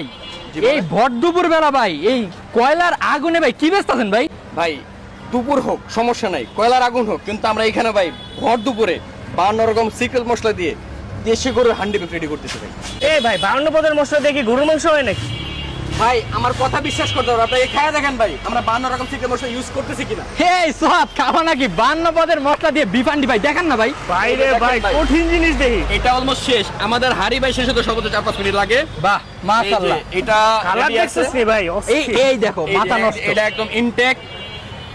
ভাই এই ভর দুপুর বেলা ভাই এই কয়লার আগুনে ভাই কি ব্যস্ত আছেন ভাই? ভাই দুপুর হোক সমস্যা নাই কয়লার আগুন হোক কিন্তু আমরা এখানে ভাই ভর দুপুরে বান্ন রকম সিক্রেট মশলা দিয়ে দেশি গরুর হান্ডি রেডি করতেছে ভাই। এ ভাই বান্ন পদের মশলা দেখি গরুর মাংস হয় নাকি? ভাই আমার কথা বিশ্বাস করতে হবে। আপনাকে খায়া দেখেন ভাই আমরা বান্ন রকম সিক্রেট মশলা ইউজ করতেছি কিনা। হে খাওয়া নাকি? বান্ন পদের মশলা দিয়ে বিফান্ডি ভাই দেখান না ভাই। বাইরে ভাই। কঠিন জিনিস দেখি। এটা অলমোস্ট শেষ। আমাদের হাড়ি ভাই শেষ হতে সর্বোচ্চ চার পাঁচ মিনিট লাগে। বাহ মাশাআল্লাহ। এটা কালার দেখছিস নি ভাই এই এই দেখো মাথা নষ্ট। এটা একদম ইনটেক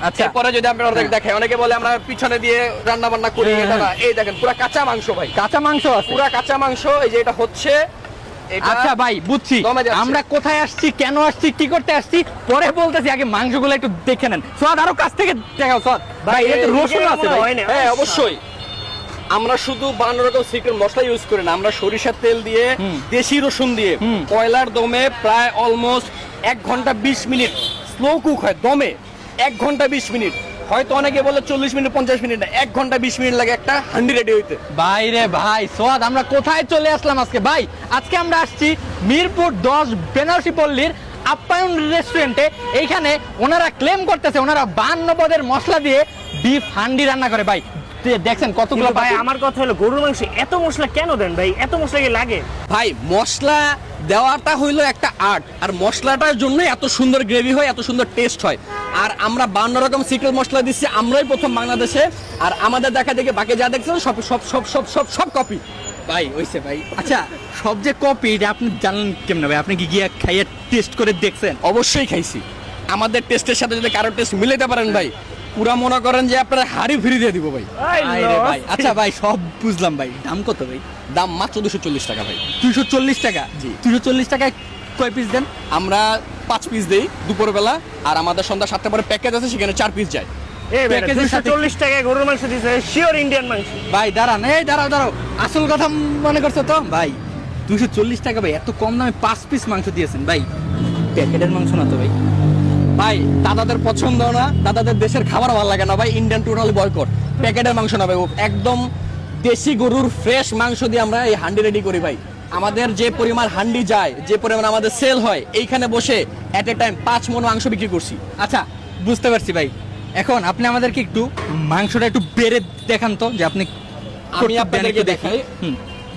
আচ্ছা। এরপরে যদি আমরা অর্ধেক হ্যাঁ। দেখাই অনেকে বলে আমরা পিছনে দিয়ে রান্না বান্না করি হ্যাঁ, এটা না। হ্যাঁ। এই দেখেন পুরো কাঁচা মাংস ভাই। কাঁচা মাংস আছে। পুরো কাঁচা মাংস এই যে এটা হচ্ছে আচ্ছা ভাই বুঝছি। আমরা কোথায় আসছি কেন আসছি কি করতে আসছি পরে বলতেছি আগে মাংসগুলো একটু দেখে নেন। সোয়াদ আরও কাছ থেকে দেখাও সোয়াদ ভাই এটা রসুন আছে। হ্যাঁ অবশ্যই। আমরা শুধু বান্ন রকম সিক্রেট মশলা ইউজ করি না। আমরা সরিষার তেল দিয়ে দেশি রসুন দিয়ে কয়লার দমে প্রায় অলমোস্ট এক ঘণ্টা বিশ মিনিট স্লো কুক হয় দমে। এক ঘণ্টা বিশ মিনিট। হয়তো অনেকে বলে চল্লিশ মিনিট পঞ্চাশ মিনিট না এক ঘণ্টা বিশ মিনিট লাগে একটা হান্ডি রেডি হইতে। ভাই রে ভাই সোয়াদ আমরা কোথায় চলে আসলাম আজকে? ভাই আজকে আমরা আসছি মিরপুর দশ বেনারসি পল্লীর আপ্যায়ন রেস্টুরেন্টে এইখানে ওনারা ক্লেম করতেছে ওনারা বান্ন পদের মশলা দিয়ে বিফ হান্ডি রান্না করে। ভাই দেখছেন কতগুলো ভাই আমার কথা হলো গরুর মাংস এত মশলা কেন দেন ভাই? এত মশলা কি লাগে? ভাই মশলা দেওয়াটা হইল একটা আর্ট আর মশলাটার জন্য এত সুন্দর গ্রেভি হয় এত সুন্দর টেস্ট হয়। আর আমরা বান্ন রকম সিক্রেট মশলা দিচ্ছি আমরাই প্রথম বাংলাদেশে। আর আমাদের দেখা দেখে বাকি যা দেখছেন সব সব সব সব সব সব কপি ভাই হইছে ভাই। আচ্ছা সব যে কপি এটা আপনি জানেন কেমনে ভাই? আপনি কি গিয়ে খাইয়ে টেস্ট করে দেখছেন? অবশ্যই খাইছি। আমাদের টেস্টের সাথে যদি কারও টেস্ট মিলাইতে পারেন ভাই পুরা মনে করেন যে আপনারা হাড়ি ফিরি দিয়ে দিব ভাই। আরে ভাই আচ্ছা ভাই সব বুঝলাম ভাই। দাম কত ভাই? দাম মাত্র দুশো চল্লিশ টাকা ভাই। দুশো চল্লিশ টাকা? জি। দুশো চল্লিশ টাকায় কয় পিস দেন? আমরা পাঁচ পিস দেই দুপুরবেলা আর আমাদের সন্ধ্যা সাতটা পরে প্যাকেজ আছে সেখানে চার পিস যায়। ভাই প্যাকেজের দুশো সাথে- চল্লিশ টাকায় গরুর মাংস দিছে শিওর ইন্ডিয়ান মাংস। ভাই দাঁড়ান এই দাঁড়াও দাঁড়াও আসল কথা মনে করছ তো? ভাই দুশো চল্লিশ টাকা ভাই এত কম দামে পাঁচ পিস মাংস দিয়েছেন ভাই। প্যাকেটের মাংস না তো ভাই। ভাই দাদাদের পছন্দ না দাদাদের দেশের খাবার ভালো লাগে না ভাই ইন্ডিয়ান টোটালি বয়কট প্যাকেটের মাংস না ভাই একদম দেশি গরুর ফ্রেশ মাংস দিয়ে আমরা এই হান্ডি রেডি করি ভাই। আমাদের যে পরিমাণ হান্ডি যায় যে পরিমাণ আমাদের সেল হয় এইখানে বসে এট এ টাইম পাঁচ মন মাংস বিক্রি করছি। আচ্ছা বুঝতে পারছি ভাই। এখন আপনি আমাদেরকে একটু মাংসটা একটু বেড়ে দেখান তো যে আপনি আমি আপনাদেরকে দেখাই। হুম।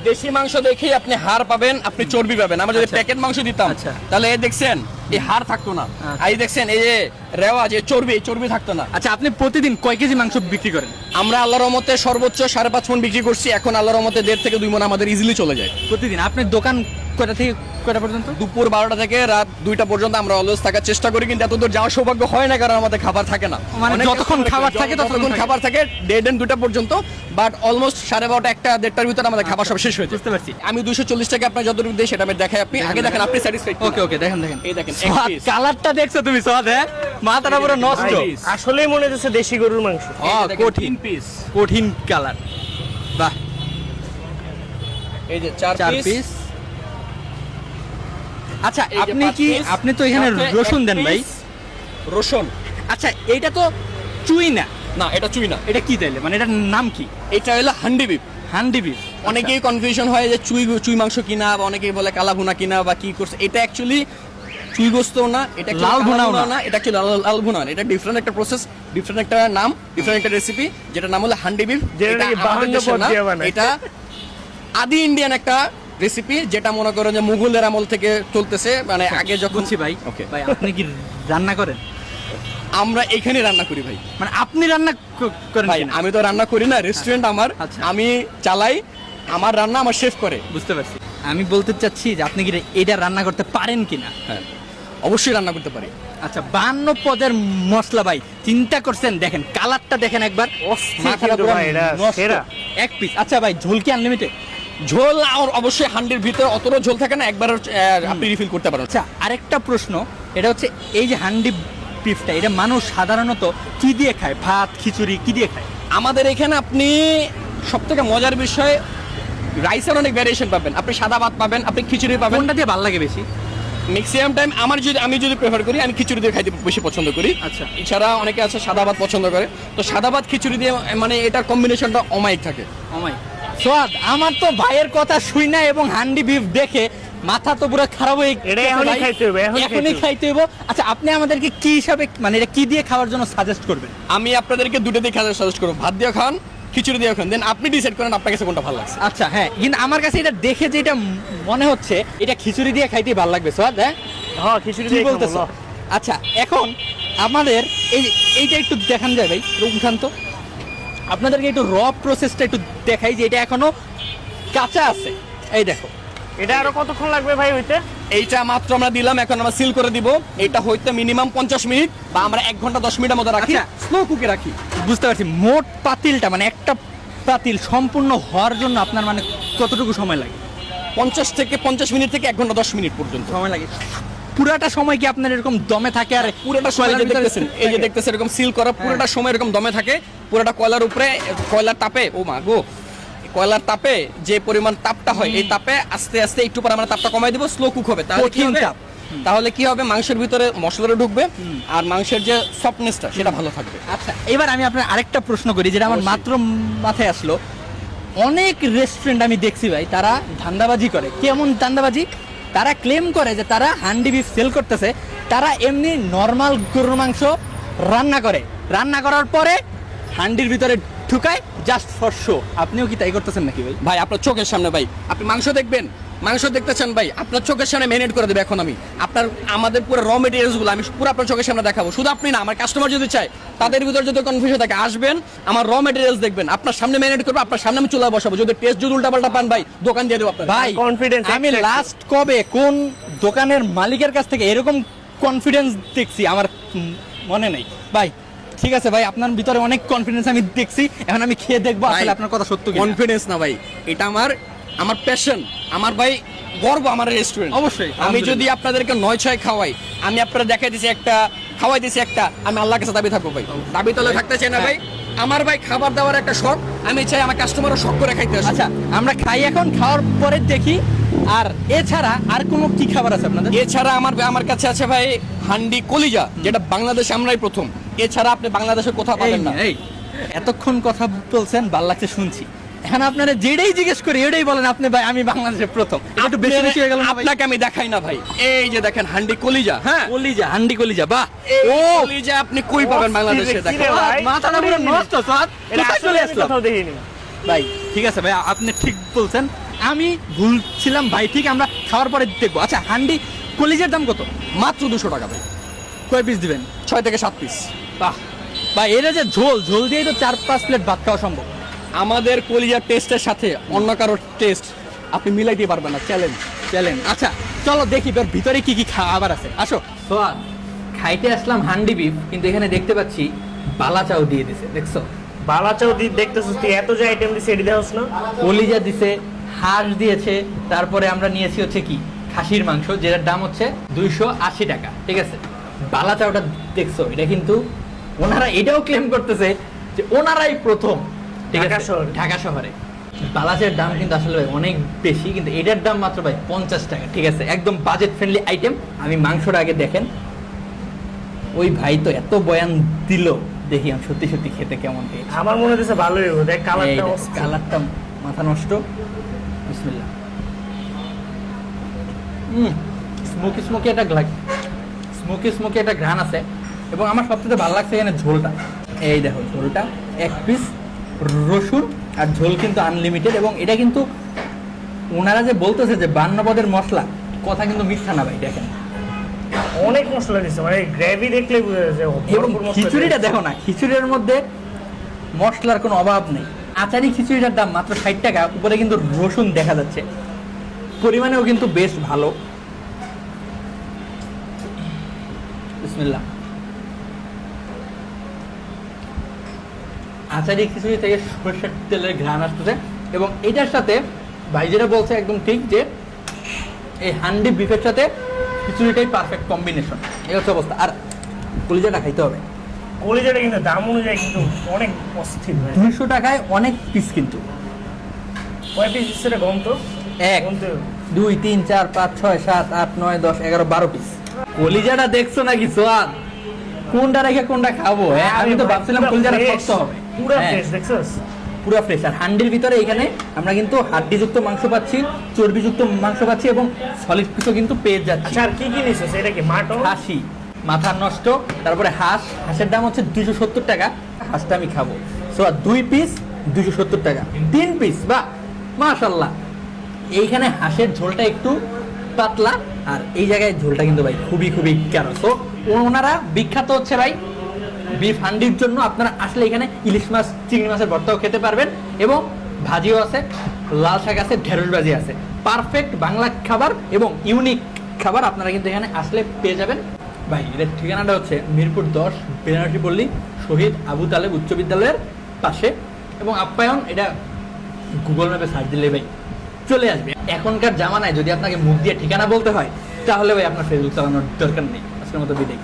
দেশি মাংস দেখেই আপনি হাড় পাবেন আপনি চর্বি পাবেন। আমরা যদি আচ্ছা। প্যাকেট মাংস দিতাম আচ্ছা। তাহলে এই দেখছেন এই হাড় থাকতো না। আই এই দেখছেন এই যে রেওয়া যে চর্বি এই চর্বি থাকতো না। আচ্ছা আপনি প্রতিদিন কয় কেজি মাংস বিক্রি করেন? আমরা আল্লাহর রহমতে সর্বোচ্চ সাড়ে পাঁচ মন বিক্রি করছি এখন আল্লাহর রহমতে দেড় থেকে দুই মন আমাদের ইজিলি চলে যায়। প্রতিদিন আপনি দোকান কয়টা থেকে কয়টা পর্যন্ত? দুপুর বারোটা থেকে রাত দুইটা পর্যন্ত আমরা অলওয়েজ থাকার চেষ্টা করি কিন্তু এতদূর যাওয়ার সৌভাগ্য হয় না কারণ আমাদের খাবার থাকে না। মানে যতক্ষণ খাবার থাকে ততক্ষণ খাবার থাকে দেড় দেন দুটা পর্যন্ত বাট অলমোস্ট সাড়ে বারোটা একটা দেড়টার ভিতরে আমাদের খাবার সব শেষ হয়েছে বুঝতে পারছি। আমি দুশো চল্লিশ টাকা আপনার যতটুকু দিই সেটা আমি দেখাই আপনি। আগে দেখেন আপনি স্যাটিসফাইড ওকে ওকে দেখেন দেখেন। এই দেখেন। কালারটা দেখছ তুমি সোয়াদ হ্যাঁ? মাথাটা পুরো নষ্ট। আসলেই মনে হচ্ছে দেশি গরুর মাংস। কঠিন। পিস কঠিন কালার। বাহ। এই যে চার পিস আচ্ছা আপনি কি আপনি তো এখানে রসুন দেন ভাই? রসুন। আচ্ছা এইটা তো চুই না? না এটা চুই না। এটা কি তাইলে? মানে এটার নাম কি? এটা হলো হান্ডি বিপ হান্ডি বিফ। অনেকেই কনফিউশন হয় যে চুই চুই মাংস কিনা বা অনেকেই বলে কালা ভুনা কিনা বা কি করছে। এটা অ্যাকচুয়ালি চুই গোস্ত না এটা লাল ভুনাও ভুনা না। এটা actually লাল লাল ভুনা না। এটা ডিফারেন্ট একটা প্রসেস ডিফারেন্ট একটা নাম ডিফারেন্ট একটা রেসিপি যেটা নাম হলো হান্ডি বিফ। যেটা। এটা আদি ইন্ডিয়ান একটা রেসিপি যেটা মনে করেন যে মুঘলের আমল থেকে চলতেছে মানে আগে যখন বুঝছি ভাই। ওকে ভাই আপনি কি রান্না করেন? আমরা এখানে রান্না করি ভাই। মানে আপনি রান্না করেন ভাই আমি তো রান্না করি না রেস্টুরেন্ট আমার। আচ্ছা। আমি চালাই আমার রান্না আমার শেফ করে। বুঝতে পারছি। আমি বলতে চাচ্ছি যে আপনি কি এটা রান্না করতে পারেন কিনা? হ্যাঁ অবশ্যই রান্না করতে পারি। আচ্ছা বান্ন পদের মশলা ভাই চিন্তা করছেন? দেখেন কালারটা দেখেন একবার। অস্থির মাথাটা কিন্তু পুরো ভাই, এটা সেরা। এক পিস আচ্ছা ভাই ঝোল কি আনলিমিটেড ঝোল অবশ্যই হান্ডির ভিতরে অতটা ঝোল থাকে না একবার আপনি রিফিল করতে পারেন। আচ্ছা আরেকটা প্রশ্ন এটা হচ্ছে এই যে হান্ডি বিফটা এটা মানুষ সাধারণত কি দিয়ে খায়? ভাত খিচুড়ি কি দিয়ে খায়? আমাদের এখানে আপনি সব থেকে মজার বিষয় রাইসের অনেক ভ্যারিয়েশন পাবেন। আপনি সাদা ভাত পাবেন আপনি খিচুড়ি পাবেন। কোনটা দিয়ে ভালো লাগে বেশি? ম্যাক্সিমাম টাইম আমার যদি আমি যদি প্রেফার করি আমি খিচুড়ি দিয়ে খাইতে বেশি পছন্দ করি। আচ্ছা। এছাড়া অনেকে আছে সাদা ভাত পছন্দ করে। তো সাদা ভাত খিচুড়ি দিয়ে মানে এটার কম্বিনেশনটা অমায়িক থাকে। অমাই সোয়াদ আমার তো ভাইয়ের কথা শুই না এবং হান্ডি বিফ দেখে মাথা তো পুরো খারাপ হয়ে এখনই খাইতে হবে, এখনই এখনই খাইতে খাইতে হইব। আচ্ছা আপনি আমাদেরকে কি হিসাবে মানে এটা কি দিয়ে খাওয়ার জন্য সাজেস্ট করবেন? আমি আপনাদেরকে দুটো দিয়ে খাওয়া সাজেস্ট করব। ভাত দিয়ে খান খিচুড়ি দিয়ে খান দেন আপনি ডিসাইড করেন আপনার কাছে কোনটা ভালো লাগছে। আচ্ছা হ্যাঁ কিন্তু আমার কাছে এটা দেখে যেটা মনে হচ্ছে এটা খিচুড়ি দিয়ে খাইতে ভালো লাগবে সোয়াদ হ্যাঁ? হ্যাঁ খিচুড়ি দিয়ে বলতেছো? ল। আচ্টা এখন আমাদের এই এইটা একটু দেখান যায় ভাই উঠান তো। আপনাদেরকে একটু র প্রসেসটা একটু দেখাই যে এটা এখনও কাঁচা আছে। এই দেখো। এটা আরও কতক্ষণ লাগবে ভাই হইতে? এইটা মাত্র আমরা দিলাম এখন আমরা সিল করে দিব। এটা হইতে মিনিমাম পঞ্চাশ মিনিট বা আমরা এক ঘণ্টা দশ মিনিটের মতো রাখি। আচ্ছা। স্লো কুকে রাখি। বুঝতে পারছি? মোট পাতিলটা মানে একটা পাতিল সম্পূর্ণ হওয়ার জন্য আপনার মানে কতটুকু সময় লাগে? পঞ্চাশ থেকে পঞ্চাশ মিনিট থেকে এক ঘণ্টা দশ মিনিট পর্যন্ত। সময় লাগে। পুরাটা সময় কি আপনার এরকম দমে থাকে আর পুরোটা সময় যে দেখতেছেন এই যে? দেখতেছেন এরকম সিল করা পুরোটা সময় এরকম দমে থাকে। পুরোটা কয়লার উপরে কয়লার তাপে ও মা গো কয়লার তাপে যে পরিমাণ তাপটা হয় এই তাপে আস্তে আস্তে একটু পরে আমরা তাপটা কমাই দিব স্লো কুক হবে। তাহলে কি হবে? তাহলে কি হবে? মাংসের ভিতরে মশলাটা ঢুকবে আর মাংসের যে সফটনেসটা সেটা ভালো থাকবে। আচ্ছা এবার আমি আপনার আরেকটা প্রশ্ন করি যেটা আমার। মাত্র মাথায় আসলো। অনেক রেস্টুরেন্ট আমি দেখছি ভাই তারা ধান্দাবাজি করে। কেমন ধান্দাবাজি? তারা ক্লেম করে যে তারা হান্ডি বিফ সেল করতেছে, তারা এমনি নর্মাল গরুর মাংস রান্না করে। রান্না করার পরে হান্ডির ভিতরে ঢুকায় জাস্ট ফর শো আপনিও কি তাই করতেছেন নাকি ভাই? ভাই আপনার চোখের সামনে ভাই আপনি মাংস দেখবেন মাংস দেখতে চান ভাই আপনার চোখের সামনে ম্যানেট করে দেবে এখন আমি। আপনার আমাদের পুরো র মেটেরিয়ালসগুলো আমি পুরো আপনার চোখের সামনে দেখাবো। শুধু আপনি না আমার কাস্টমার যদি চায় তাদের ভিতরে যদি কনফিউশন থাকে আসবেন আমার র মেটেরিয়ালস দেখবেন। আপনার সামনে ম্যানেট করব আপনার সামনে আমি চুলা বসাবো। যদি টেস্ট যদি উল্টাপাল্টা পান ভাই দোকান দিয়ে দেবো আপনার। ভাই confidence আমি লাস্ট কবে কোন দোকানের মালিকের কাছ থেকে এরকম কনফিডেন্স দেখছি? আমার মনে নেই। ভাই ঠিক আছে ভাই আপনার ভিতরে অনেক কনফিডেন্স আমি দেখছি। এখন আমি খেয়ে দেখব আসলে আপনার কথা সত্য কনফিডেন্স না ভাই এটা আমার আমার প্যাশন আমার ভাই গর্ব আমার রেস্টুরেন্ট অবশ্যই, আমি যদি আপনাদেরকে নয় ছয় খাওয়াই আমি আপনারা দেখাই দিছি একটা খাওয়াই দিছি একটা আমি আল্লাহর কাছে দাবি থাকব ভাই। দাবি তলে থাকতে চাই না ভাই আমার ভাই খাবার দাবার একটা শখ আমি চাই আমার কাস্টমারও শখ করে খাইতে আচ্ছা আমরা খাই এখন খাওয়ার পরে দেখি আর এছাড়া আর কোনো কি খাবার আছে আপনাদের? এছাড়া আমার আমার কাছে আছে ভাই হান্ডি কলিজা যেটা বাংলাদেশে আমরাই প্রথম। এছাড়া আপনি বাংলাদেশে কোথাও পাবেন না। এই এতক্ষণ কথা বলছেন ভালো লাগছে শুনছি। এখন আপনারা যেটাই জিজ্ঞেস করি এটাই বলেন আপনি ভাই আমি বাংলাদেশের প্রথম। একটু বেশি বেশি হয়ে গেল আপনাকে আমি দেখাই না ভাই। এই যে দেখেন হান্ডি কলিজা। হ্যাঁ কলিজা হান্ডি কলিজা বাহ। ও কলিজা আপনি কই পাবেন বাংলাদেশে? দেখেন। ভাই? মাথাটা পুরো নষ্ট সাত এটা কোথায় আসলে? আসলাম দেখিনি। ভাই ঠিক আছে ভাই আপনি ঠিক বলছেন। আমি ভুলছিলাম ভাই ঠিক আমরা খাওয়ার পরে দেখব। আচ্ছা হান্ডি কলিজের দাম কত? মাত্র দুশো টাকা ভাই। কয় পিস দিবেন? ছয় থেকে সাত পিস বাহ। ভাই এটা যে ঝোল ঝোল দিয়েই তো চার পাঁচ প্লেট ভাত খাওয়া সম্ভব। আমাদের কলিজার টেস্টের সাথে অন্য কারোর টেস্ট আপনি মিলাইতে পারবেন না। চ্যালেঞ্জ চ্যালেঞ্জ আচ্ছা চলো দেখি এবার ভিতরে কি কি খাবার আছে। আসো। সোয়াদ খাইতে আসলাম হান্ডি বিফ কিন্তু এখানে দেখতে পাচ্ছি বালা চাও দিয়ে দিছে দেখছ? বালাচাও দেখতেছিস তুই এত যে আইটেম দিছে এটি দেখছ না। কলিজা দিছে হাঁস দিয়েছে তারপরে আমরা নিয়েছি হচ্ছে কি? খাসির মাংস যেটার দাম হচ্ছে দুইশো আশি টাকা ঠিক আছে? বালা চাওটা দেখছ এটা কিন্তু ওনারা এটাও ক্লেম করতেছে যে ওনারাই প্রথম ঠিক ঢাকা আছে? শহরে। ঢাকা শহরে। বালাচের দাম কিন্তু আসলে ভাই অনেক বেশি কিন্তু এটার দাম মাত্র ভাই পঞ্চাশ টাকা ঠিক আছে? একদম বাজেট ফ্রেন্ডলি আইটেম আমি মাংসটা আগে দেখেন। ওই ভাই তো এত বয়ান দিল দেখি আমি সত্যি সত্যি খেতে কেমন আমার মনে হচ্ছে ভালোই হবে দেখ কালারটা। কালারটা মাথা নষ্ট। স্মোকি স্মোকি একটা স্মোকি স্মোকি একটা ঘ্রাণ আছে। এবং আমার ভালো লাগছে এখানে ঝোলটা। এই দেখো ঝোলটা এক পিস রসুন আর ঝোল কিন্তু আনলিমিটেড এবং এটা কিন্তু ওনারা যে বলতেছে যে বান্ন পদের মশলা কথা কিন্তু মিথ্যা না ভাই দেখেন। অনেক মশলা দিছে মানে গ্রেভি দেখলে বোঝা যায় এবং খিচুড়িটা দেখো না খিচুড়ির মধ্যে মশলার কোনো অভাব নেই। আচারি খিচুড়িটার দাম মাত্র ষাট টাকা, উপরে কিন্তু রসুন দেখা যাচ্ছে। পরিমাণেও কিন্তু বেশ ভালো। আচারি খিচুড়ি থেকে সরষের তেলের ঘ্রাণ আসতেছে এবং এটার সাথে ভাই যেটা বলছে একদম ঠিক যে, এই হান্ডি বিফের সাথে খিচুড়িটাই পারফেক্ট কম্বিনেশন এই হচ্ছে অবস্থা। আর কলিজাটা খাইতে হবে। কলিজাটা কিন্তু দাম অনুযায়ী কিন্তু অনেক অস্থির দুইশো টাকায় অনেক পিস কিন্তু। কয় পিস গম তো এক দুই তিন চার পাঁচ ছয় সাত আট নয় দশ এগারো বারো পিস কলিজাটা দেখছ নাকি সোয়াদ কোনটা রেখে কোনটা খাব? হ্যাঁ আমি তো ভাবছিলাম কলিজাটা শক্ত হবে। পুরা হ্যাঁ। ফ্রেশ দেখছস? পুরো ফ্রেশ আর হান্ডির ভিতরে এখানে আমরা কিন্তু হাড্ডিযুক্ত মাংস পাচ্ছি চর্বিযুক্ত মাংস পাচ্ছি এবং সলিড পিসও কিন্তু পেয়ে যাচ্ছি। আচ্ছা আর কি কি নিছিস এটা কি মাটন? হাসি মাথার নষ্ট, তারপরে হাঁস, হাঁসের দাম হচ্ছে দুশো সত্তর টাকা, হাঁসটা আমি খাব। সো দুই পিস দুশো সত্তর টাকা। তিন পিস বা মাশাল্লাহ এইখানে হাঁসের ঝোলটা একটু পাতলা, আর এই জায়গায় ঝোলটা কিন্তু ভাই খুবই খুবই কেন? সো ওনারা বিখ্যাত হচ্ছে ভাই বিফ হান্ডির জন্য। আপনারা আসলে এখানে ইলিশ মাছ, চিংড়ি মাছের ভর্তাও খেতে পারবেন, এবং ভাজিও আছে, লাল শাক আছে, ঢেঁড়স ভাজি আছে। পারফেক্ট বাংলা খাবার এবং ইউনিক খাবার আপনারা কিন্তু এখানে আসলে পেয়ে যাবেন। ভাই, এদের ঠিকানাটা হচ্ছে মিরপুর দশ, বেনারসি পল্লী, শহীদ আবু তালেব উচ্চ বিদ্যালয়ের পাশে। এবং আপ্যায়ন, এটা গুগল ম্যাপে সার্চ দিলে ভাই চলে আসবে। এখনকার জামানায় যদি আপনাকে মুখ দিয়ে ঠিকানা বলতে হয়, তাহলে ভাই আপনার ফেসবুক চালানোর দরকার নেই। আজকের মতো বিদায়।